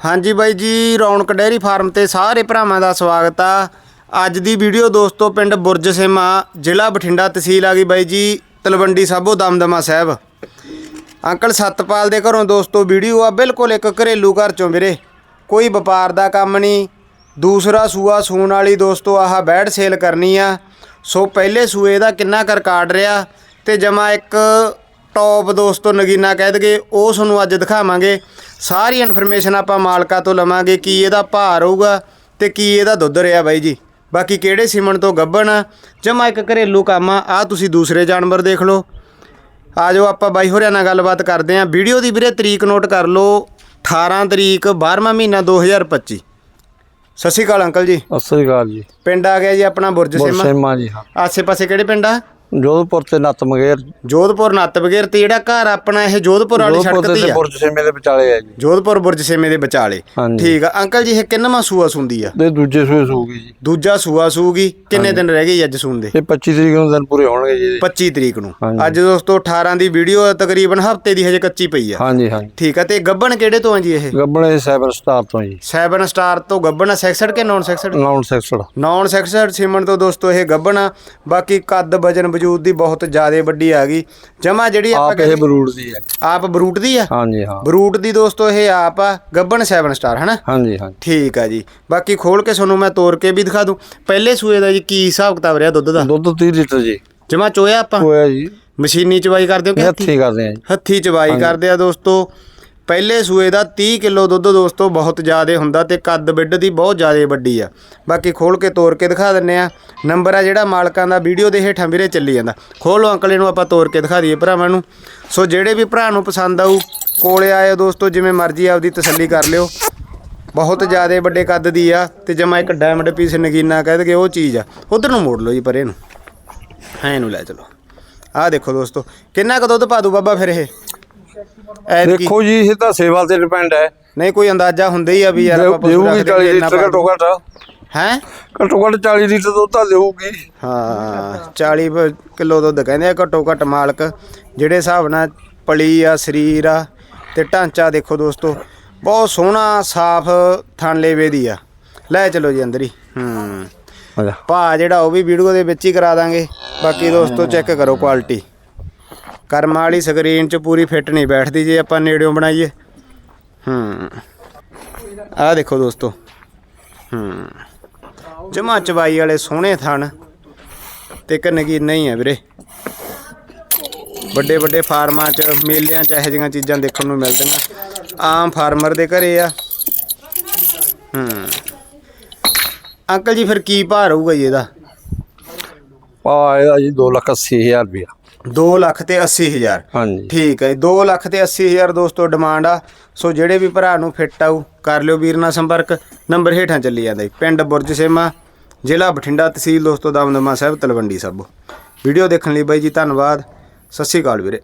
ਹਾਂਜੀ ਬਾਈ ਜੀ, ਰੌਣਕ ਡੈਰੀ ਫਾਰਮ ਤੇ ਸਾਰੇ ਭਰਾਵਾਂ ਦਾ ਸਵਾਗਤ ਆ। ਅੱਜ ਦੀ ਵੀਡੀਓ ਦੋਸਤੋ ਪਿੰਡ ਬੁਰਜ ਸੇਮਾ, ਜ਼ਿਲ੍ਹਾ ਬਠਿੰਡਾ ਤਹਿਸੀਲ ਆ ਗਈ ਬਾਈ ਜੀ, ਤਲਵੰਡੀ ਸਾਬੋ ਦਮਦਮਾ ਸਾਹਿਬ। ਅੰਕਲ ਸਤਪਾਲ ਦੇ ਘਰੋਂ ਦੋਸਤੋ ਵੀਡੀਓ ਆ, ਬਿਲਕੁਲ ਇੱਕ ਘਰੇਲੂ ਘਰ ਚੋਂ ਵੀਰੇ। ਕੋਈ ਵਪਾਰ ਦਾ ਕੰਮ ਨਹੀਂ, ਦੂਸਰਾ ਸੂਆ ਸੂਣ ਵਾਲੀ ਦੋਸਤੋ ਆਹ ਬੈਡ ਸੇਲ ਕਰਨੀ ਆ। ਸੋ ਪਹਿਲੇ ਸੂਏ ਦਾ ਕਿੰਨਾ ਕਰ ਕਾਰਡ ਰਿਹਾ ਤੇ ਜਮਾ ਇੱਕ ਟੌਪ ਦੋਸਤੋ ਨਗੀਨਾ ਕਹਿ ਦਗੇ ਉਹ ਤੁਹਾਨੂੰ ਅੱਜ ਦਿਖਾਵਾਂਗੇ। ਸਾਰੀ ਇਨਫੋਰਮੇਸ਼ਨ ਆਪਾਂ ਮਾਲਕਾ ਤੋਂ ਲਵਾਂਗੇ ਕੀ ਇਹਦਾ ਭਾਰ ਹੋਊਗਾ ਤੇ ਕੀ ਇਹਦਾ ਦੁੱਧ ਰਿਹਾ ਬਾਈ ਜੀ। ਬਾਕੀ ਕਿਹੜੇ ਸਿਮਣ ਤੋਂ ਗੱਭਣ ਜਮਾ ਇੱਕ ਘਰੇਲੂ ਕੰਮ ਆ ਆ ਤੁਸੀਂ ਦੂਸਰੇ ਜਾਨਵਰ ਦੇਖ ਲਓ। ਆ ਜਾਓ ਆਪਾਂ ਬਾਈ ਹੋਰਿਆਂ ਨਾਲ ਗੱਲਬਾਤ ਕਰਦੇ ਆਂ। ਵੀਡੀਓ ਦੀ ਵੀਰੇ ਤਰੀਕ ਨੋਟ ਕਰ ਲਓ 18 ਤਰੀਕ 12ਵਾਂ ਮਹੀਨਾ 2025 ਸਤਿ ਸ਼੍ਰੀ ਅਕਾਲ ਅੰਕਲ ਜੀ। ਸਤਿ ਸ੍ਰੀ ਅਕਾਲ ਜੀ। ਪਿੰਡ ਆ ਗਿਆ ਜੀ ਆਪਣਾ ਬੁਰਜ ਸੇਮਾ? ਜੀ ਹਾਂ। ਆਸੇ ਪਾਸੇ ਕਿਹੜੇ ਪਿੰਡ ਆ? ਜੋਧਪੁਰ ਤੇ ਨੱਤ ਮਗੇਰ ਜੋਧਪੁਰ ਨੱਤ ਬਗੇਰ ਤੇ ਜਿਹੜਾ ਘਰ ਆਪਣਾ ਇਹ ਜੋਧਪੁਰ ਵਾਲੀ ਜੋਧਪੁਰ ਸੜਕ ਤੇ ਆ? ਬੁਰਜਸੇਮੇ ਦੇ ਵਿਚਾਲੇ ਆ ਜੀ। ਜੋਧਪੁਰ ਬੁਰਜ ਸੇਮੇ ਦੇ ਵਿਚਾਲੇ। ਹਾਂਜੀ। ਠੀਕ ਆ। ਅੰਕਲ ਜੀ ਇਹ ਕਿੰਨਵਾਂ ਸੂਆ ਸੁੰਦੀ ਆ? ਤੇ ਦੂਜੇ ਸੂਏ ਸੂਗੀ ਜੀ। ਦੂਜਾ ਸੂਆ ਸੂਗੀ। ਕਿੰਨੇ ਦਿਨ ਰਹਿ ਗਏ ਅੱਜ ਸੂਣ ਦੇ? ਇਹ 25 ਤਰੀਕ ਨੂੰ ਦਿਨ ਪੂਰੇ ਹੋਣਗੇ ਜੀ। ਇਹਦੇ। 25 ਤਰੀਕ ਨੂੰ। ਹਾਂਜੀ। ਅੱਜ ਦੋਸਤੋ 18 ਦੀ ਵੀਡੀਓ ਤਕਰੀਬਨ ਹਫ਼ਤੇ ਦੀ ਹਜੇ ਕੱਚੀ ਪਈ ਆ। ਹਾਂਜੀ ਹਾਂਜੀ। ਠੀਕ ਆ। ਤੇ ਗੱਬਣ ਕਿਹੜੇ ਤੋਂ ਆ ਜੀ ਇਹ? ਗੱਬਣੇ 7 ਸਟਾਰ ਤੋਂ ਜੀ। 7 ਸਟਾਰ ਤੋਂ ਗੱਬਣ ਸੈਕਸਡ ਕੇ non sexed non sexed non sexed semen ਤੋਂ ਦੋਸਤੋ ਇਹ ਗੱਬਣ ਆ। ਬਾਕੀ ਕੱਦ ਵਜਨ ਵਜੂਦ ਦੀ ਬਹੁਤ ਜ਼ਿਆਦਾ ਵੱਡੀ ਆ ਗਈ। ਜਮਾ ਜਿਹੜੀ ਆਪਾਂ ਆਪ ਇਹ ਬਰੂਡ ਦੀ ਹੈ ਆਪ ਬਰੂਟ ਦੀ ਆ? ਹਾਂਜੀ ਹਾਂ। ਬਰੂਟ ਦੀ ਦੋਸਤੋ ਇਹ ਆਪ ਆ ਗੱਬਣ 7 ਸਟਾਰ ਹਨਾ? ਹਾਂਜੀ ਹਾਂਜੀ ਠੀਕ ਆ ਜੀ। ਬਾਕੀ ਖੋਲ ਕੇ ਤੁਹਾਨੂੰ ਮੈਂ ਤੋੜ ਕੇ ਵੀ ਦਿਖਾ ਦੂੰ। ਪਹਿਲੇ ਸੂਏ ਦਾ ਜੀ ਕੀ ਹਿਸਾਬ ਕਿਤਾਬ ਰਿਹਾ ਦੁੱਧ ਦਾ? ਦੁੱਧ 30 ਲੀਟਰ ਜੀ। ਜਮਾ ਚੋਇਆ ਆਪਾਂ? ਹੋਇਆ ਜੀ। ਮਸ਼ੀਨੀ ਚਵਾਈ ਕਰਦੇ ਹੋ ਕਿ? ਹੱਥੀ ਕਰਦੇ ਆ ਜੀ। ਹੱਥੀ ਚਵਾਈ ਕਰਦੇ ਆ ਦੋਸਤੋ। ਪਹਿਲੇ ਸੂਏ ਦਾ 30 ਕਿਲੋ ਦੁੱਧ ਦੋਸਤੋ ਬਹੁਤ ਜ਼ਿਆਦਾ ਹੁੰਦਾ ਤੇ ਕੱਦ ਬਿੱਡ ਦੀ ਬਹੁਤ ਜ਼ਿਆਦਾ ਵੱਡੀ ਆ। ਬਾਕੀ ਖੋਲ ਕੇ ਤੋੜ ਕੇ ਦਿਖਾ ਦਿੰਨੇ ਆ। ਨੰਬਰ ਆ ਜਿਹੜਾ ਮਾਲਕਾਂ ਦਾ ਵੀਡੀਓ ਦੇ ਹੇਠਾਂ ਵੀਰੇ ਚੱਲੀ ਜਾਂਦਾ। ਖੋਲੋ ਅੰਕਲ, ਇਹਨੂੰ ਆਪਾਂ ਤੋੜ ਕੇ ਦਿਖਾ ਦਈਏ ਭਰਾਵਾਂ ਨੂੰ। ਸੋ ਜਿਹੜੇ ਵੀ ਭਰਾ ਨੂੰ ਪਸੰਦ ਆਊ, ਕੋਲੇ ਆਏ ਦੋਸਤੋ, ਜਿਵੇਂ ਮਰਜ਼ੀ ਆਪਦੀ ਤਸੱਲੀ ਕਰ ਲਿਓ। ਬਹੁਤ ਜ਼ਿਆਦਾ ਵੱਡੇ ਕੱਦ ਦੀ ਆ ਤੇ ਜਮਾ ਇੱਕ ਡਾਇਮੰਡ ਪੀਸ ਨਗੀਨਾ ਕਹਿ ਦਗੇ ਉਹ ਚੀਜ਼ ਆ। ਉਧਰ ਨੂੰ ਮੋੜ ਲਓ ਜੀ ਪਰੇ ਨੂੰ ਹਾਂ ਨੂੰ ਲੈ ਚਲੋ। ਆਹ ਦੇਖੋ ਦੋਸਤੋ, ਕਿੰਨਾ ਕੁ ਦੁੱਧ ਪਾ ਦੂ ਬਾਬਾ ਫਿਰ ਇਹ? ਐਤਕੀ ਦੇਖੋ ਜੀ ਇਹ ਤਾਂ ਸੇਵਾ ਤੇ ਡਿਪੈਂਡ ਹੈ। ਨਹੀਂ ਕੋਈ ਅੰਦਾਜ਼ਾ ਹੁੰਦਾ ਹੀ ਆ ਵੀ ਯਾਰ ਆਪਾਂ ਦੇਊਗੀ ਰੱਖਦੇ 40 ਇੰਨਾ ਲੀਟਰ ਘੱਟੋ ਘੱਟ। ਹੈ? ਘੱਟੋ ਘੱਟ 40 ਲੀਟਰ ਦੁੱਧ ਤਾਂ ਦੇਊਗੀ। ਹਾਂ 40 ਬ- ਕਿਲੋ ਦੁੱਧ ਕਹਿੰਦੇ ਆ ਘੱਟੋ ਘੱਟ ਮਾਲਕ ਜਿਹੜੇ ਹਿਸਾਬ ਨਾਲ ਪਲੀ ਆ ਸਰੀਰ ਆ ਤੇ ਢਾਂਚਾ ਦੇਖੋ ਦੋਸਤੋ ਬਹੁਤ ਸੋਹਣਾ ਸਾਫ਼ ਥਣ ਲੇਵੇ ਦੀ ਆ। ਲੈ ਚਲੋ ਜੀ ਅੰਦਰ ਹੀ। ਹੂੰ। ਭਾ ਜਿਹੜਾ ਉਹ ਵੀ ਵੀਡੀਓ ਦੇ ਵਿੱਚ ਹੀ ਕਰਾ ਦਾਂਗੇ। ਬਾਕੀ ਦੋਸਤੋ ਚੈੱਕ ਕਰੋ ਕੁਆਲਿਟੀ ਕਰਮ ਵਾਲੀ ਸਕਰੀਨ 'ਚ ਪੂਰੀ ਫਿੱਟ ਨਹੀਂ ਬੈਠਦੀ ਜੇ ਆਪਾਂ ਨੇੜਿਓਂ ਬਣਾਈਏ। ਹੂੰ। ਆਹ ਦੇਖੋ ਦੋਸਤੋ। ਹੂੰ। ਜਮਾ ਚਵਾਈ ਵਾਲੇ ਸੋਹਣੇ ਥਣ। ਤੇ ਇੱਕ ਨਗੀਨਾ ਹੀ ਆ ਵੀਰੇ। ਵੱਡੇ ਵੱਡੇ ਫਾਰਮਾਂ 'ਚ, ਮੇਲਿਆਂ 'ਚ ਇਹੋ ਜਿਹੀਆਂ ਚੀਜ਼ਾਂ ਦੇਖਣ ਨੂੰ ਮਿਲਦੀਆਂ। ਆਮ ਫਾਰਮਰ ਦੇ ਘਰੇ ਆ। ਹੂੰ। ਅੰਕਲ ਜੀ, ਫਿਰ ਕੀ ਭਾਅ ਰਹੂਗਾ ਜੀ ਇਹਦਾ? ਆ ਇਹਦਾ ਜੀ 2 ਲੱਖ 80 ਹਜ਼ਾਰ ਰੁਪਇਆ। 2 ਲੱਖ ਤੇ 80 ਹਜ਼ਾਰ। ਹਾਂਜੀ। ਠੀਕ ਹੈ 2 ਲੱਖ ਤੇ 80 ਹਜ਼ਾਰ ਦੋਸਤੋ ਡਿਮਾਂਡ ਆ। ਸੋ ਜਿਹੜੇ ਵੀ ਭਰਾ ਨੂੰ ਫਿੱਟ ਆਊ ਕਰ ਲਿਓ ਵੀਰ ਨਾਲ ਸੰਪਰਕ। ਨੰਬਰ ਹੇਠਾਂ ਚੱਲੀ ਜਾਂਦਾ ਜੀ ਪਿੰਡ ਬੁਰਜ ਸੇਮਾ ਜ਼ਿਲ੍ਹਾ ਬਠਿੰਡਾ ਤਹਿਸੀਲ ਦੋਸਤੋ ਦਮਦਮਾ ਸਾਹਿਬ ਤਲਵੰਡੀ ਸਾਬੋ। ਵੀਡੀਓ ਦੇਖਣ ਲਈ ਬਾਈ ਜੀ ਧੰਨਵਾਦ। ਸਤਿ ਸ਼੍ਰੀ ਅਕਾਲ ਵੀਰੇ।